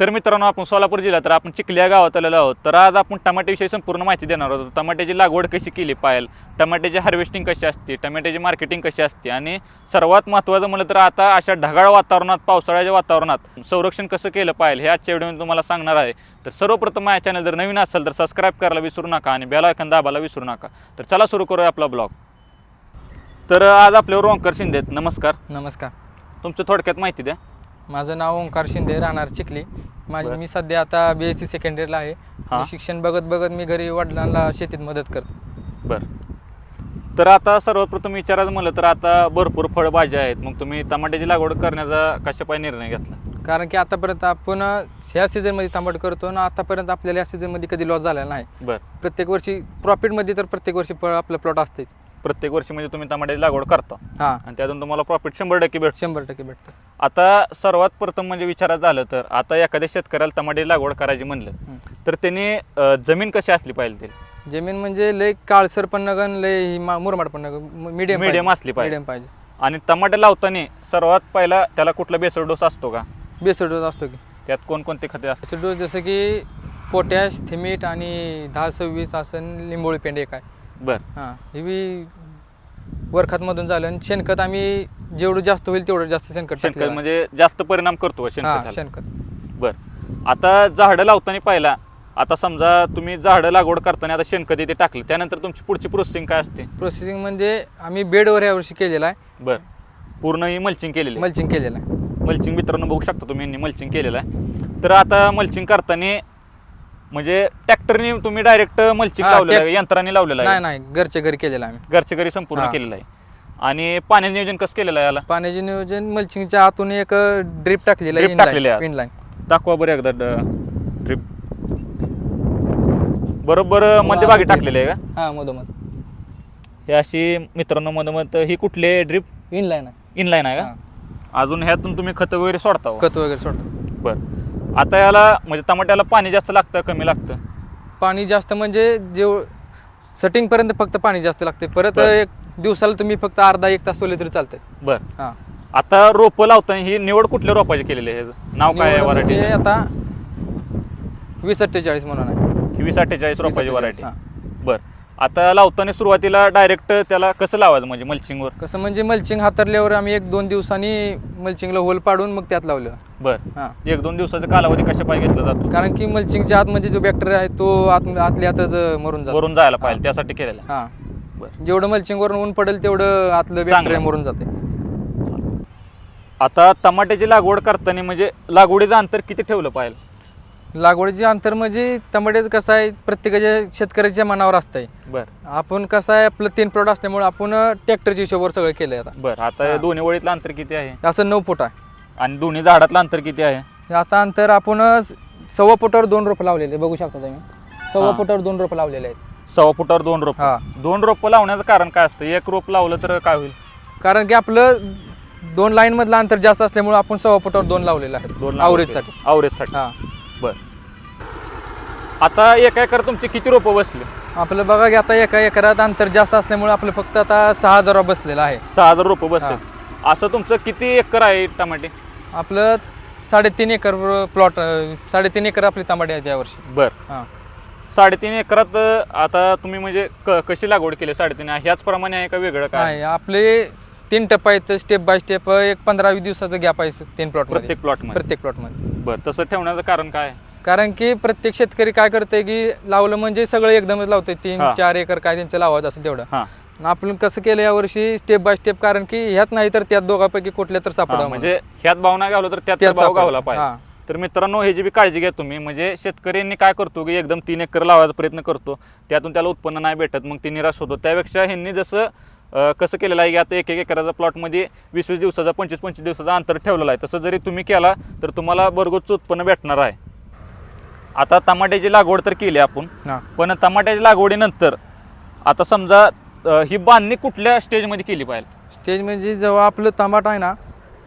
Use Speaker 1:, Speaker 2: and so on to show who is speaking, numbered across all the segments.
Speaker 1: तर मित्रांनो आपण सोलापूर जिल्हा तर आपण चिखली या गावात आलेलो आहोत. तर आज आपण टमाट्याविषयी संपूर्ण माहिती देणार आहोत. टमाट्याची लागवड कशी केली पाहिजे? टमाट्याची हार्वेस्टिंग कशी असते? टमाट्याची मार्केटिंग कशी असते? आणि सर्वात महत्त्वाचं म्हणलं तर आता अशा ढगाळ वातावरणात पावसाळ्याच्या वातावरणात संरक्षण कसं केलं पाहिजे हे आजच्या व्हिडिओ तुम्हाला सांगणार आहे. तर सर्वप्रथम माझ्या चॅनल जर नवीन असेल तर सबस्क्राईब करायला विसरू नका आणि बेल आयकन दाबायला विसरू नका. तर चला सुरू करूया आपला ब्लॉग तर आज आपल्यावर ओंकार शिंदे नमस्कार.
Speaker 2: नमस्कार.
Speaker 1: तुमचं थोडक्यात माहिती द्या.
Speaker 2: माझं नाव ओंकार शिंदे राहणार चिखली. माझी. मी सध्या आता बी एस सी सेकंड इयरला आहे. मी शिक्षण बघत बघत मी घरी वडिलांना शेतीत मदत करतो.
Speaker 1: बर. तर आता सर्वप्रथम विचारायचं म्हणलं तर आता भरपूर फळभाज्या आहेत. मग तुम्ही टमाट्याची लागवड करण्याचा कशापाय निर्णय घेतला?
Speaker 2: कारण की आतापर्यंत आपण ह्या सीझनमध्ये तांबट करतो आणि आतापर्यंत आपल्याला या सीझनमध्ये कधी लॉस झालेला नाही.
Speaker 1: बर.
Speaker 2: प्रत्येक वर्षी प्रॉफिटमध्ये तर प्रत्येक वर्षी आपलं प्लॉट असतेच.
Speaker 1: प्रत्येक वर्षी म्हणजे तुम्ही टमाट्याची लागवड करता.
Speaker 2: हां.
Speaker 1: आणि त्यातून तुम्हाला प्रॉफिट शंभर टक्के भेटतं.
Speaker 2: शंभर टक्के भेटतं.
Speaker 1: आता सर्वात प्रथम म्हणजे विचारायचं झालं तर आता एखाद्या शेतकऱ्याला टमाट्याची लागवड करायची म्हणलं. तर त्याने अं, जमीन कशी असली पाहिजे ते
Speaker 2: जमीन म्हणजे लय काळसर पण नगन लय ही मा- मुरमाड पण नगन मीडियम
Speaker 1: Medium असली पाहिजे.
Speaker 2: मीडियम पाहिजे.
Speaker 1: आणि टमाटे लावताना सर्वात पहिला त्याला कुठला बेसळ डोस असतो का?
Speaker 2: बेसर डोस असतो की.
Speaker 1: त्यात कोणकोणते खते असतात?
Speaker 2: बेसर डोस जसं की पोटॅश थिमीट आणि दहा सव्वीस असं लिंबोळी पेंड एक आहे.
Speaker 1: बर.
Speaker 2: हां. हे बी वरखतमधून झालं आणि शेणखत आम्ही जेवढं जास्त होईल तेवढं जास्त शेणखत
Speaker 1: शेणखत
Speaker 2: टाकलेलं आहे.
Speaker 1: म्हणजे जास्त परिणाम करतो
Speaker 2: हां
Speaker 1: शेणखताला
Speaker 2: शेणखत.
Speaker 1: बर. आता झाडं लावताना पाहिला आता समजा तुम्ही झाडं लागवड करताना आता शेणखत इथे टाकलं त्यानंतर तुमची पुढची प्रोसेसिंग काय असते?
Speaker 2: प्रोसेसिंग म्हणजे आम्ही बेडवर यावर्षी केलेलं आहे.
Speaker 1: बर. पूर्ण ही मल्चिंग केलेली आहे.
Speaker 2: मल्चिंग केलेलं आहे.
Speaker 1: मल्चिंग मित्रांनो बघू शकता तुम्ही यांनी मल्चिंग केलेलं आहे. तर आता मल्चिंग करताना म्हणजे ट्रॅक्टरने तुम्ही डायरेक्ट मल्चिंग
Speaker 2: हा,
Speaker 1: लावलेलं आहे यंत्राने लावलेलं
Speaker 2: नाही
Speaker 1: आहे.
Speaker 2: नाही घरच्या घरी केलेलं आहे आम्ही.
Speaker 1: घरच्या घरी संपूर्ण
Speaker 2: हा.
Speaker 1: केलेलं आहे. आणि पाण्याचं नियोजन कसं केलेलं आहे याला?
Speaker 2: पाण्याचे नियोजन मल्चिंगच्या आतून एक ड्रिप टाकलेलं
Speaker 1: Drip टाकलेली आहे.
Speaker 2: पिन लाईन
Speaker 1: दाखवा बरं एकदा ट्रिप बरोबर मध्यभागी टाकलेले आहे का?
Speaker 2: हां मधोमध.
Speaker 1: हे अशी मित्रांनो मधोमध ही कुठले ड्रिप
Speaker 2: इन लाईन आहे.
Speaker 1: इनलाईन आहे का. अजून ह्यातून तुम्ही खतं वगैरे सोडता हो?
Speaker 2: खत वगैरे सोडतो.
Speaker 1: बर. आता याला म्हणजे टमाट्याला पाणी जास्त लागतं कमी लागतं?
Speaker 2: पाणी जास्त म्हणजे जेव सेटिंगपर्यंत फक्त पाणी जास्त लागते. परत
Speaker 1: बरं.
Speaker 2: एक दिवसाला तुम्ही फक्त अर्धा एक तास सोडले तरी चालतंय.
Speaker 1: बर.
Speaker 2: हां.
Speaker 1: आता रोपं लावताना ही निवड कुठल्या रोपाची केलेली आहे? नाव काय आहे
Speaker 2: निवड
Speaker 1: व्हरायटी
Speaker 2: म्हणजे आता वीस अठ्ठेचाळीस म्हणून आहे.
Speaker 1: वीस अठ्ठेचाळीस रोपाची
Speaker 2: 20-48,
Speaker 1: व्हरायटी
Speaker 2: हां.
Speaker 1: बर. आता लावताना सुरुवातीला डायरेक्ट त्याला कसं लावायचं म्हणजे मल्चिंगवर
Speaker 2: कसं म्हणजे मल्चिंग हातरल्यावर आम्ही एक दोन दिवसांनी मल्चिंगला होल पाडून मग त्यात लावलं.
Speaker 1: बर.
Speaker 2: हां.
Speaker 1: एक दोन दिवसाचा कालावधी कशा पाय घेतला जातो?
Speaker 2: कारण की मल्चिंगच्या आतमध्ये जो बॅक्टेरिया आहे तो आत आतल्या आतच मरून जातो.
Speaker 1: वरून जायला पाहिजे त्यासाठी केलेलं.
Speaker 2: हां.
Speaker 1: बर.
Speaker 2: जेवढं मल्चिंग वरून ऊन पडेल तेवढं आतलं बॅक्टेरिया मरून जाते.
Speaker 1: आता टमाट्याची लागवड करताना म्हणजे लागवडीचं अंतर किती ठेवलं पाहिजे
Speaker 2: लागवडीचे अंतर म्हणजे टमाट्याचं कसं आहे प्रत्येकाच्या शेतकऱ्याच्या मनावर असतंय.
Speaker 1: बर.
Speaker 2: आपण कसं आहे आपलं तीन प्लॉट असल्यामुळे आपण ट्रॅक्टरच्या हिशोबावर सगळं केलंय आता.
Speaker 1: बर आता. दोन्ही वळीतलं अंतर किती आहे?
Speaker 2: असं नऊ फूट आहे.
Speaker 1: आणि दोन्ही झाडातलं अंतर किती आहे?
Speaker 2: आता अंतर आपण सव्वा फुटावर दोन रोपं लावलेले बघू शकता तुम्ही. सव्वा
Speaker 1: हां.
Speaker 2: फुटावर दोन रोपं लावलेले आहेत.
Speaker 1: सव्वा फुटावर दोन रोप.
Speaker 2: हा.
Speaker 1: दोन रोप लावण्याचं कारण काय असतं? एक रोप लावलं तर काय होईल?
Speaker 2: कारण की आपलं दोन लाईन मधलं अंतर जास्त असल्यामुळे आपण सव्वा फुटावर दोन लावलेलं
Speaker 1: दोन
Speaker 2: आहे आवरेजसाठी.
Speaker 1: आवरेजसाठी.
Speaker 2: हां.
Speaker 1: बर. आता एका एकर तुमचे किती रोपं बसले?
Speaker 2: आपलं बघा की आता एका एकरात अंतर जास्त असल्यामुळे आपलं फक्त आता सहा हजार बसलेलं आहे.
Speaker 1: सहा हजार रोपं बसले असं तुमचं किती एकर आहे टमाटे?
Speaker 2: आपलं साडेतीन एकर प्लॉट साडेतीन एकर आपली तांबाटी आहे यावर्षी.
Speaker 1: बर.
Speaker 2: हां.
Speaker 1: साडेतीन एकरात आता तुम्ही म्हणजे क कशी लागवड केली साडेतीन? ह्याच प्रमाणे आहे का वेगळं काय?
Speaker 2: आपले तीन टप्प आहेत स्टेप बाय स्टेप एक पंधरा वीस दिवसाचं गॅप आहे तीन प्लॉट
Speaker 1: प्रत्येक प्लॉटमध्ये
Speaker 2: प्रत्येक प्लॉटमध्ये
Speaker 1: बर तसं ठेवण्याचं कारण काय?
Speaker 2: कारण की प्रत्येक शेतकरी काय करतंय की लावलं म्हणजे सगळं एकदमच लावतंय तीन
Speaker 1: हा.
Speaker 2: चार एकर काय त्यांचं लावायचं असेल तेवढं
Speaker 1: हां
Speaker 2: आणि आपण कसं केलं यावर्षी स्टेप बाय स्टेप कारण की ह्यात नाही तर त्यात दोघांपैकी कुठल्या तर
Speaker 1: हां,
Speaker 2: सापडा
Speaker 1: म्हणजे ह्यात भाव नाही गावला तर त्यात
Speaker 2: त्यात
Speaker 1: भाव. गावला पाहिजे
Speaker 2: हां.
Speaker 1: तर मित्रांनो ह्याची बी काळजी घ्या तुम्ही म्हणजे शेतकऱ्यांनी काय करतो की एकदम तीन एकर लावायचा प्रयत्न करतो त्यातून त्याला उत्पन्न नाही भेटत मग ती निराश होतो त्यापेक्षा ह्यांनी जसं कसं केलेलं आहे की आता एक एक एकराचा प्लॉटमध्ये वीस वीस दिवसाचा पंचवीस पंचवीस दिवसाचा अंतर ठेवलेलं आहे. तसं जरी तुम्ही केला तर तुम्हाला भरगोचं उत्पन्न भेटणार आहे. आता टमाट्याची लागवड तर केली आपण पण टमाट्याच्या लागवडीनंतर आता समजा ही बांधणी कुठल्या स्टेजमध्ये केली पाहिजे?
Speaker 2: स्टेज म्हणजे जेव्हा आपलं तांबाट आहे ना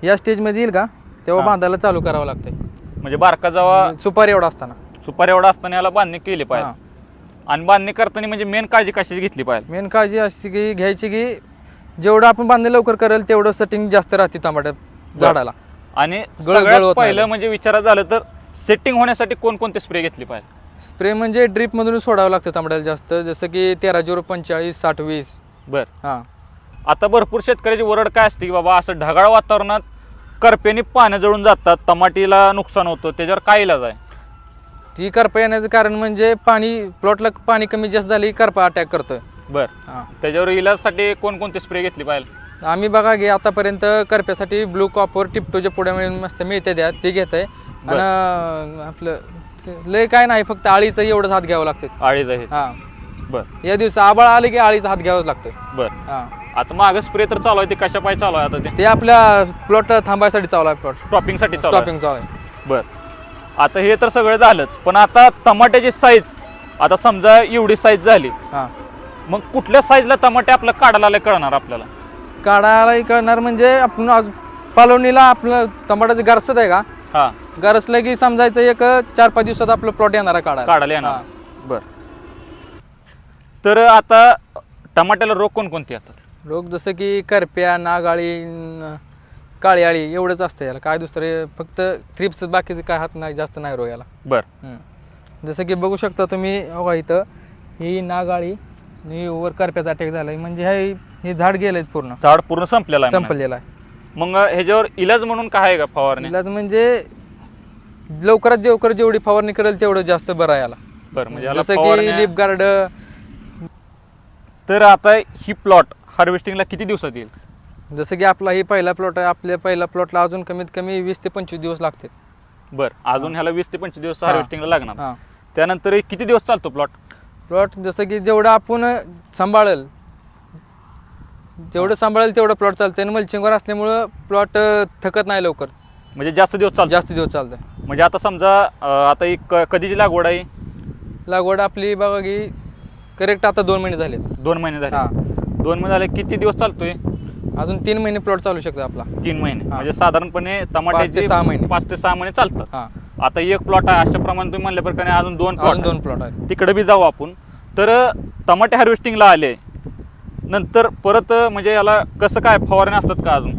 Speaker 2: या स्टेजमध्ये येईल का? तेव्हा. बांधायला चालू करावं लागतंय.
Speaker 1: म्हणजे बारका जेव्हा
Speaker 2: सुपारी एवढा असताना.
Speaker 1: सुपारी एवढा असताना याला बांधणी केली पाहिजे. आणि बांधणी करताना म्हणजे मेन काळजी कशाची घेतली पाहिजे?
Speaker 2: मेन काळजी अशी की घ्यायची की जेवढं आपण बांधणे लवकर करेल तेवढं सेटिंग जास्त राहते तांबाट्यात झाडाला.
Speaker 1: आणि
Speaker 2: गळ- गळ
Speaker 1: सगळ्यात
Speaker 2: होत नाही.
Speaker 1: पहिलं म्हणजे विचारायचं झालं तर सेटिंग होण्यासाठी कोणकोणते स्प्रे घेतले पाहिजे?
Speaker 2: स्प्रे म्हणजे ड्रीपमधून सोडावं लागतं तांबड्याला जास्त. जसं की तेरा झिरो पंचेचाळीस साठ वीस.
Speaker 1: बर.
Speaker 2: हां.
Speaker 1: आता भरपूर शेतकऱ्याची वरड काय असते की बाबा असं ढगाळ वातावरणात करप्याने पानं जळून जातात टमाटीला नुकसान होतं त्याच्यावर काय इलाज आहे?
Speaker 2: ती करपा येण्याचं कारण म्हणजे पाणी प्लॉटला पाणी कमी जास्त झाली करपा अटॅक करतं
Speaker 1: बर.
Speaker 2: हां.
Speaker 1: त्याच्यावर इलाजसाठी कोणकोणते स्प्रे घेतले पाहिजे
Speaker 2: आम्ही बघा गे आतापर्यंत करप्यासाठी ब्लू कॉपर टिपटोच्या पुढ्या मिळून मस्त मिळते द्या ते घेत आहे. आणि आपलं ते लय काय नाही फक्त आळीचं एवढंच हात घ्यावं लागतं
Speaker 1: आळीज आहेत
Speaker 2: हां.
Speaker 1: बर.
Speaker 2: या दिवस आबाळ आले की आळीचा हात घ्यावाच लागतं
Speaker 1: बर.
Speaker 2: हां.
Speaker 1: आता मागं स्प्रे तर चालू आहे ते कशा पाय चालू आहे आता ते?
Speaker 2: ते आपल्या प्लॉट थांबायसाठी चालू आहे प्लॉट
Speaker 1: स्टॉपिंगसाठी चालू आहे.
Speaker 2: स्टॉपिंग चालू आहे.
Speaker 1: बर. आता हे तर सगळं झालंच पण आता टमाट्याची साईज आता समजा एवढी साईज झाली
Speaker 2: हां.
Speaker 1: मग कुठल्या साईजला टमाटे आपलं काढायला कळणार आपल्याला?
Speaker 2: काढायला कळणार म्हणजे आपण आज पालवणीला आपलं टमाटाचं गरसत आहे का?
Speaker 1: हा.
Speaker 2: गरसलं की समजायचं एक चार पाच दिवसात आपलं प्लॉट येणार आहे काढायला.
Speaker 1: काढायला येणार. बर. तर आता टमाट्याला रोग कोणकोणते येतात?
Speaker 2: रोग जसं की करप्या नागाळी काळी आळी एवढंच असतं याला. काय दुसरे फक्त थ्रिप्स बाकीचे काय हात नाही जास्त नाही रोग याला.
Speaker 1: बर.
Speaker 2: हम्म. जसं की बघू शकता तुम्ही बघा इथं ही नागाळी आणि वर करप्याचा अटॅक झाला म्हणजे हे हे झाड गेलंच पूर्ण.
Speaker 1: झाड पूर्ण संपलेलं आहे.
Speaker 2: संपलेलं आहे.
Speaker 1: मग ह्याच्यावर इलाज म्हणून काय आहे का फवारणी?
Speaker 2: इलाज म्हणजे लवकरात लवकर जेवढी फवारणी करेल तेवढं जास्त बरं आहे याला.
Speaker 1: बरं म्हणजे याला
Speaker 2: जसं की
Speaker 1: फवारण्या-
Speaker 2: लिप गार्ड
Speaker 1: तर आता ही प्लॉट हार्वेस्टिंगला किती दिवसात येईल?
Speaker 2: जसं की आपला ही पहिला प्लॉट आहे आपल्या पहिल्या प्लॉटला अजून कमीत कमी वीस ते पंचवीस दिवस लागते
Speaker 1: बर अजून ह्याला वीस ते पंचवीस दिवस हार्वेस्टिंगला लागणार.
Speaker 2: हां.
Speaker 1: त्यानंतर हे किती दिवस चालतो प्लॉट
Speaker 2: प्लॉट जसं की जेवढं आपण सांभाळेल जेवढं सांभाळेल तेवढं प्लॉट चालतं आणि मल्चिंगवर असल्यामुळं प्लॉट थकत नाही लवकर.
Speaker 1: म्हणजे जास्त दिवस चालतो
Speaker 2: जास्त दिवस चालतं
Speaker 1: म्हणजे आता समजा अं, आता एक क- कधीची लागवड आहे?
Speaker 2: लागवड आपली बघा की करेक्ट आता दोन महिने झाले
Speaker 1: दोन महिने झाले.
Speaker 2: हां.
Speaker 1: दोन महिने झाले किती दिवस चालतोय?
Speaker 2: अजून तीन महिने प्लॉट चालू शकतो आपला.
Speaker 1: तीन महिने. म्हणजे साधारणपणे टमाट्याचे
Speaker 2: सहा महिने.
Speaker 1: पाच ते सहा महिने चालतात.
Speaker 2: हां.
Speaker 1: आता एक प्लॉट आहे अशा प्रमाणे तुम्ही म्हणल्या प्रकारे अजून दोन प्लॉट
Speaker 2: दोन प्लॉट आहेत.
Speaker 1: तिकडे बी जाऊ आपण. तर टमाटे हार्वेस्टिंगला आले. नंतर परत म्हणजे याला कसं काय फवारणी असतात का अजून?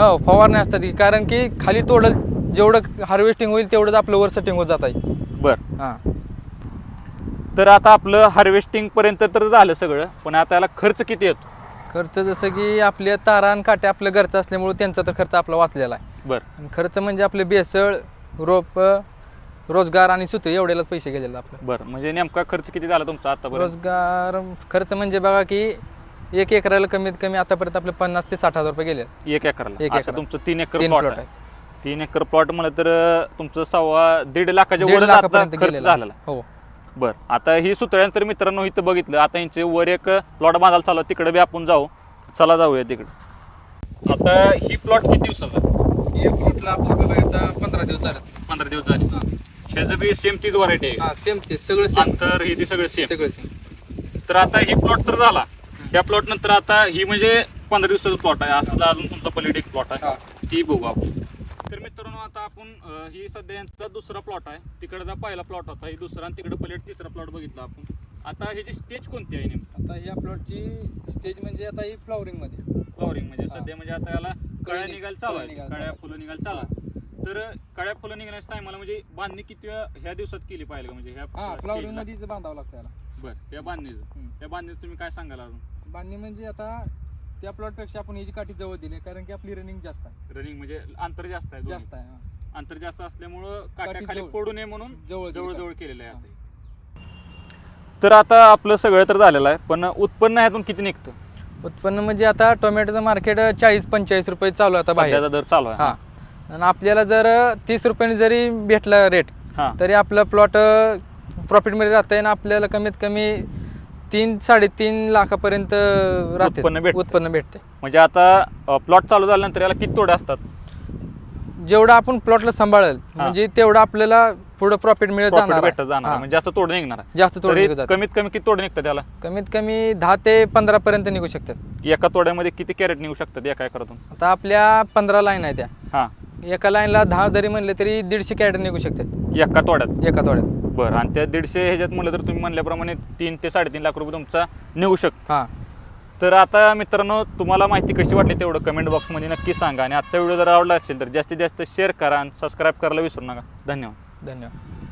Speaker 2: हो फवारणी असतात की. कारण की खाली तोडल जेवढं हार्वेस्टिंग होईल तेवढंच आपलं वर सेटिंग होत जात आहे
Speaker 1: बर.
Speaker 2: हां.
Speaker 1: तर आता आपलं हार्वेस्टिंग पर्यंत तर झालं सगळं पण आता याला खर्च किती येतो?
Speaker 2: खर्च जसं की आपल्या तारा आणि काट्या आपलं घरचं असल्यामुळे त्यांचा तर खर्च आपला वाचलेला आहे.
Speaker 1: बर.
Speaker 2: आणि खर्च म्हणजे आपले बेसळ रोप रोजगार आणि सुते एवढ्यालाच पैसे गेलेले आपलं.
Speaker 1: बर म्हणजे नेमका खर्च किती झाला तुमचा आतापर्यंत?
Speaker 2: रोजगार खर्च म्हणजे बघा की एक एकराला कमीत कमी आतापर्यंत आपले पन्नास ते साठ हजार रुपये गेले
Speaker 1: एक एकरला.
Speaker 2: एक
Speaker 1: असं
Speaker 2: एकराला.
Speaker 1: तुमचं तीन एकर
Speaker 2: तीन
Speaker 1: प्लॉट आहे. तीन एकर प्लॉट म्हणलं तर तुमचं सव्वा दीड लाखाच्या
Speaker 2: दीड
Speaker 1: वर
Speaker 2: लाखापर्यंत
Speaker 1: खर्च
Speaker 2: गेलेला आहे.
Speaker 1: झालेला
Speaker 2: हो.
Speaker 1: बर. आता ही सुतळ्यांचं मित्रांनो इथं बघितलं. आता यांचे वर एक प्लॉट बांधायला चालू तिकडे बी आपण जाऊ. चला जाऊया तिकडे. आता ही प्लॉट किती दिवसाचा
Speaker 2: एक प्लॉटला आपल्या बघा आता पंधरा दिवस झाले
Speaker 1: पंधरा दिवस झाले. ह्याचं बी सेम तीच व्हरायटी आहे.
Speaker 2: हा सेम ते. सगळं सेम
Speaker 1: अंतर हे ते सगळं सेम
Speaker 2: सगळं सेम
Speaker 1: तर आता ही प्लॉट तर झाला. त्या प्लॉट नंतर आता ही म्हणजे पंधरा दिवसाचा प्लॉट आहे. असं अजून तुमचा पलीकडे एक प्लॉट. आहे. ती बघू आपण. मित्रांनो आता आपण ही सध्या यांचा दुसरा प्लॉट आहे. तिकडचा पहिला प्लॉट होता. ही दुसरा आणि तिकडे पलीकडे तिसरा प्लॉट बघितला आपण. आता ह्याची स्टेज कोणती आहे नेमकी?
Speaker 2: आता या प्लॉटची स्टेज म्हणजे आता ही फ्लॉवरिंगमध्ये.
Speaker 1: फ्लॉवरिंग म्हणजे. सध्या म्हणजे आता याला कळ्या
Speaker 2: निघ-
Speaker 1: निघायला चालू
Speaker 2: कळ्या
Speaker 1: आहे
Speaker 2: निघायला
Speaker 1: कळ्या
Speaker 2: चालू
Speaker 1: फुलं निघायला चालू आहे. तर कळ्या फुलं निघण्याच्या टायमाला म्हणजे बांधणी किती वेळा ह्या दिवसात केली पाहिजे का? म्हणजे ह्या
Speaker 2: हा फ्लॉवरिंग? मध्येच बांधावं लागतं याला.
Speaker 1: बरं या बांधणीचं.
Speaker 2: हम्म.
Speaker 1: या बांधणीचं तुम्ही काय सांगाल अजून?
Speaker 2: बांधणी म्हणजे आता त्या प्लॉटपेक्षा आपण ह्याची काठी जवळ दिली कारण की आपली रनिंग जास्त आहे
Speaker 1: रनिंग म्हणजे अंतर जास्त आहे.
Speaker 2: जास्त आहे हा.
Speaker 1: अंतर जास्त असल्यामुळं
Speaker 2: काठी
Speaker 1: खाली
Speaker 2: जवळ.
Speaker 1: पडू नये म्हणून
Speaker 2: जवळ
Speaker 1: जवळ जवळ. केलेलं आहे. आता हे. तर आता आपलं सगळं तर झालेलं आहे पण उत्पन्न ह्यातून किती निघतं
Speaker 2: उत्पन्न म्हणजे आता टोमॅटोचं मार्केट चाळीस पंचेचाळीस रुपये चालू आहे आता बाहेर
Speaker 1: सध्याचा दर चालू आहे
Speaker 2: हा आणि आपल्याला जर तीस रुपयाने जरी भेटला रेट
Speaker 1: हा
Speaker 2: तरी आपलं प्लॉट प्रॉफिटमध्ये राहतं आणि आपल्याला कमीत कमी तीन साडेतीन लाखापर्यंत राहते
Speaker 1: उत्पन्न भेटतं.
Speaker 2: उत्पन्न भेटते
Speaker 1: म्हणजे आता प्लॉट चालू झाल्यानंतर याला किती तोडे असतात
Speaker 2: जेवढं आपण प्लॉटला सांभाळेल म्हणजे तेवढं आपल्याला पुढं प्रॉफिट मिळत जाणार
Speaker 1: भेटत
Speaker 2: आहे.
Speaker 1: जाणार
Speaker 2: हा.
Speaker 1: म्हणजे जास्त तोड निघणार आहे.
Speaker 2: जास्त तोड
Speaker 1: तरी
Speaker 2: निघून जातं.
Speaker 1: कमीत कमी किती तोडे निघतात त्याला
Speaker 2: कमीत कमी दहा ते पंधरा पर्यंत निघू शकतात
Speaker 1: एका तोड्यामध्ये किती कॅरेट निघू शकतात एका एकरातून
Speaker 2: आता आपल्या पंधरा लाईन आहे त्या
Speaker 1: हा
Speaker 2: एका लाईनला दहा जरी म्हणले तरी दीडशे कॅरेट निघू शकतात
Speaker 1: एका तोड्यात?
Speaker 2: एका तोड्यात.
Speaker 1: बरं आणि त्या दीडशे ह्याच्यात म्हणलं तर तुम्ही म्हणल्याप्रमाणे तीन ते साडेतीन लाख रुपये तुमचा निघू शकतो.
Speaker 2: हां.
Speaker 1: तर आता मित्रांनो तुम्हाला माहिती कशी वाटली तेवढं कमेंट बॉक्समध्ये नक्की सांगा आणि आजचा व्हिडिओ जर आवडला असेल तर जास्तीत जास्त शेअर करा आणि सबस्क्राईब करायला विसरू नका. धन्यवाद.
Speaker 2: धन्यवाद.